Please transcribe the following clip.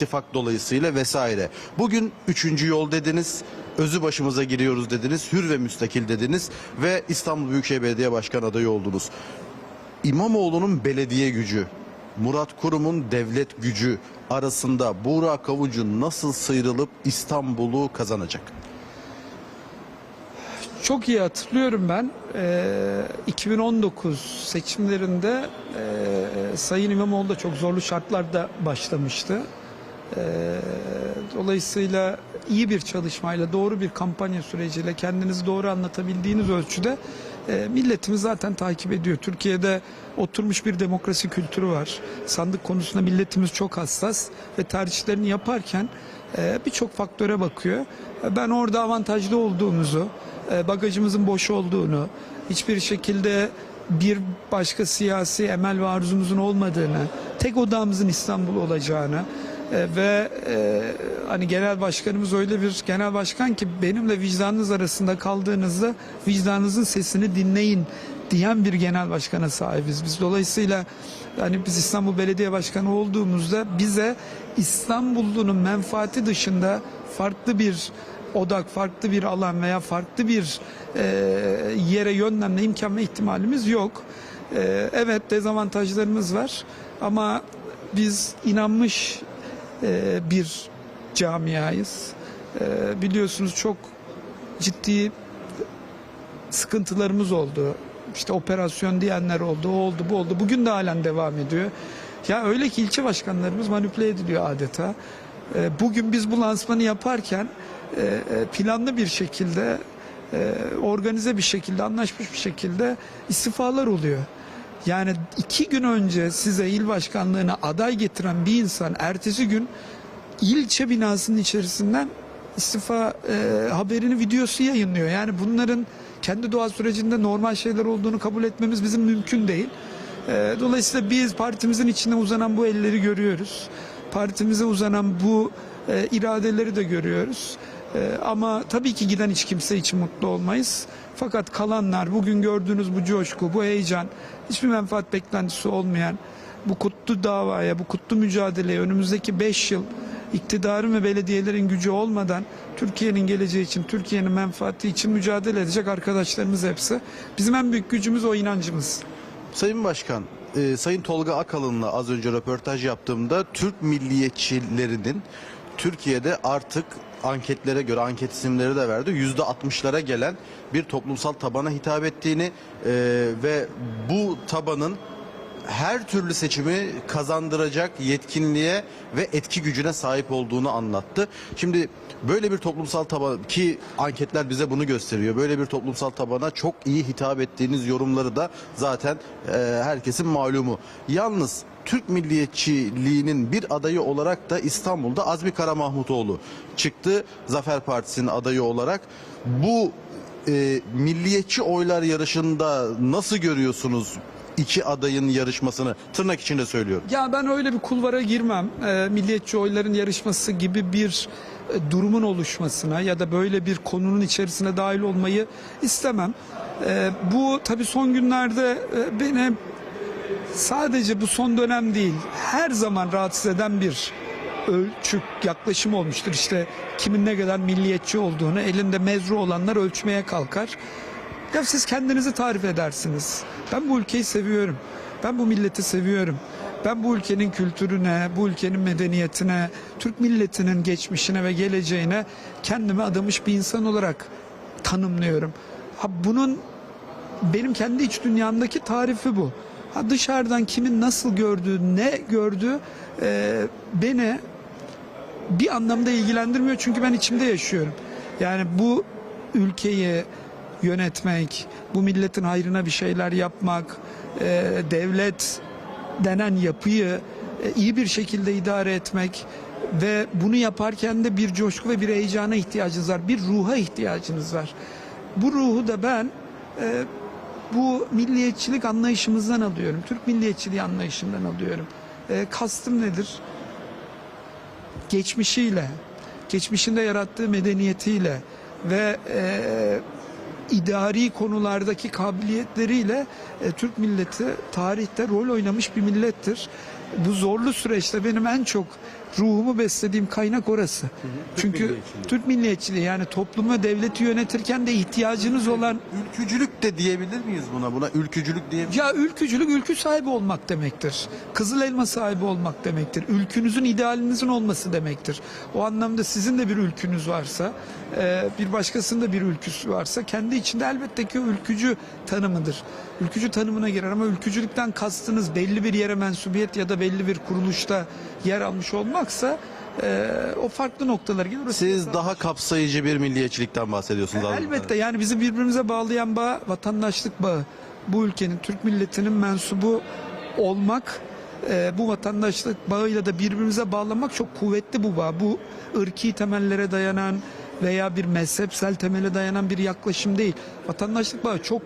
ittifak dolayısıyla vesaire. Bugün üçüncü yol dediniz, özü başımıza giriyoruz dediniz, hür ve müstakil dediniz ve İstanbul Büyükşehir Belediye Başkan adayı oldunuz. İmamoğlu'nun belediye gücü, Murat Kurum'un devlet gücü arasında Buğra Kavucu nasıl sıyrılıp İstanbul'u kazanacak? Çok iyi hatırlıyorum ben. Ee, 2019 seçimlerinde e, Sayın İmamoğlu da çok zorlu şartlarda başlamıştı. Ee, dolayısıyla iyi bir çalışmayla, doğru bir kampanya süreciyle kendinizi doğru anlatabildiğiniz ölçüde e, milletimiz zaten takip ediyor. Türkiye'de oturmuş bir demokrasi kültürü var. Sandık konusunda milletimiz çok hassas ve tercihlerini yaparken e, birçok faktöre bakıyor. Ben orada avantajlı olduğumuzu, e, bagajımızın boş olduğunu, hiçbir şekilde bir başka siyasi emel ve arzumuzun olmadığını, tek odamızın İstanbul olacağını e, ve e, hani genel başkanımız öyle bir genel başkan ki benimle vicdanınız arasında kaldığınızda vicdanınızın sesini dinleyin diyen bir genel başkana sahibiz biz. Dolayısıyla hani biz İstanbul Belediye Başkanı olduğumuzda bize İstanbullunun menfaati dışında farklı bir odak, farklı bir alan veya farklı bir e, yere yönlenme imkan ve ihtimalimiz yok. E, evet dezavantajlarımız var ama biz inanmış e, bir camiayız. E, biliyorsunuz çok ciddi sıkıntılarımız oldu. İşte operasyon diyenler oldu, o oldu, bu oldu. Bugün de halen devam ediyor. Ya öyle ki ilçe başkanlarımız manipüle ediliyor adeta. E, Bugün biz bu lansmanı yaparken e, e, planlı bir şekilde, e, organize bir şekilde, anlaşmış bir şekilde istifalar oluyor. Yani iki gün önce size il başkanlığına aday getiren bir insan ertesi gün ilçe binasının içerisinden istifa e, haberini videosu yayınlıyor. Yani bunların kendi doğal sürecinde normal şeyler olduğunu kabul etmemiz bizim mümkün değil. E, dolayısıyla biz partimizin içine uzanan bu elleri görüyoruz. Partimize uzanan bu e, iradeleri de görüyoruz. E, ama tabii ki giden hiç kimse için mutlu olmayız. Fakat kalanlar bugün gördüğünüz bu coşku, bu heyecan, hiçbir menfaat beklentisi olmayan bu kutlu davaya, bu kutlu mücadeleye önümüzdeki 5 yıl iktidarın ve belediyelerin gücü olmadan Türkiye'nin geleceği için, Türkiye'nin menfaati için mücadele edecek arkadaşlarımız hepsi. Bizim en büyük gücümüz o inancımız. Sayın Başkan, e, Sayın Tolga Akalın'la az önce röportaj yaptığımda Türk milliyetçilerinin Türkiye'de artık anketlere göre anket isimleri de verdi. Yüzde 60'lara gelen bir toplumsal tabana hitap ettiğini e, ve bu tabanın her türlü seçimi kazandıracak yetkinliğe ve etki gücüne sahip olduğunu anlattı. Şimdi böyle bir toplumsal taban ki anketler bize bunu gösteriyor. Böyle bir toplumsal tabana çok iyi hitap ettiğiniz yorumları da zaten e, herkesin malumu. Yalnız Türk milliyetçiliğinin bir adayı olarak da İstanbul'da Azmi Kara Mahmutoğlu çıktı. Zafer Partisi'nin adayı olarak. Bu e, milliyetçi oylar yarışında nasıl görüyorsunuz iki adayın yarışmasını tırnak içinde söylüyorum. Ya ben öyle bir kulvara girmem. Ee, milliyetçi oyların yarışması gibi bir e, durumun oluşmasına ya da böyle bir konunun içerisine dahil olmayı istemem. Ee, bu tabii son günlerde e, beni sadece bu son dönem değil her zaman rahatsız eden bir ölçük yaklaşım olmuştur. İşte kimin ne kadar milliyetçi olduğunu elinde mezru olanlar ölçmeye kalkar. Ya siz kendinizi tarif edersiniz. Ben bu ülkeyi seviyorum. Ben bu milleti seviyorum. Ben bu ülkenin kültürüne, bu ülkenin medeniyetine, Türk milletinin geçmişine ve geleceğine kendimi adamış bir insan olarak tanımlıyorum. Ha bunun benim kendi iç dünyamdaki tarifi bu. Ha dışarıdan kimin nasıl gördüğü, ne gördüğü e, beni bir anlamda ilgilendirmiyor çünkü ben içimde yaşıyorum. Yani bu ülkeyi yönetmek, bu milletin hayrına bir şeyler yapmak, e, devlet denen yapıyı e, iyi bir şekilde idare etmek ve bunu yaparken de bir coşku ve bir heyecana ihtiyacınız var, bir ruha ihtiyacınız var. Bu ruhu da ben e, bu milliyetçilik anlayışımızdan alıyorum. Türk milliyetçiliği anlayışından alıyorum. E, kastım nedir? geçmişiyle, geçmişinde yarattığı medeniyetiyle ve e, idari konulardaki kabiliyetleriyle e, Türk milleti tarihte rol oynamış bir millettir. Bu zorlu süreçte benim en çok ruhumu beslediğim kaynak orası. Çünkü milliyetçiliği. Türk milliyetçiliği yani toplumu devleti yönetirken de ihtiyacınız olan Ülkücülük de diyebilir miyiz buna? Buna ülkücülük diye ya ülkücülük ülkü sahibi olmak demektir. Kızıl elma sahibi olmak demektir. Ülkünüzün idealinizin olması demektir. O anlamda sizin de bir ülkünüz varsa, e, bir başkasının da bir ülküsü varsa kendi içinde elbette ki ülkücü tanımıdır. Ülkücü tanımına girer ama ülkücülükten kastınız belli bir yere mensubiyet ya da belli bir kuruluşta yer almış olmaksa e, o farklı noktalar gelir. Siz daha kapsayıcı bir milliyetçilikten bahsediyorsunuz. anladığım Elbette yani bizi birbirimize bağlayan bağ vatandaşlık bağı. Bu ülkenin Türk milletinin mensubu olmak e, bu vatandaşlık bağıyla da birbirimize bağlamak çok kuvvetli bu bağ. Bu ırki temellere dayanan veya bir mezhepsel temele dayanan bir yaklaşım değil. Vatandaşlık bağı çok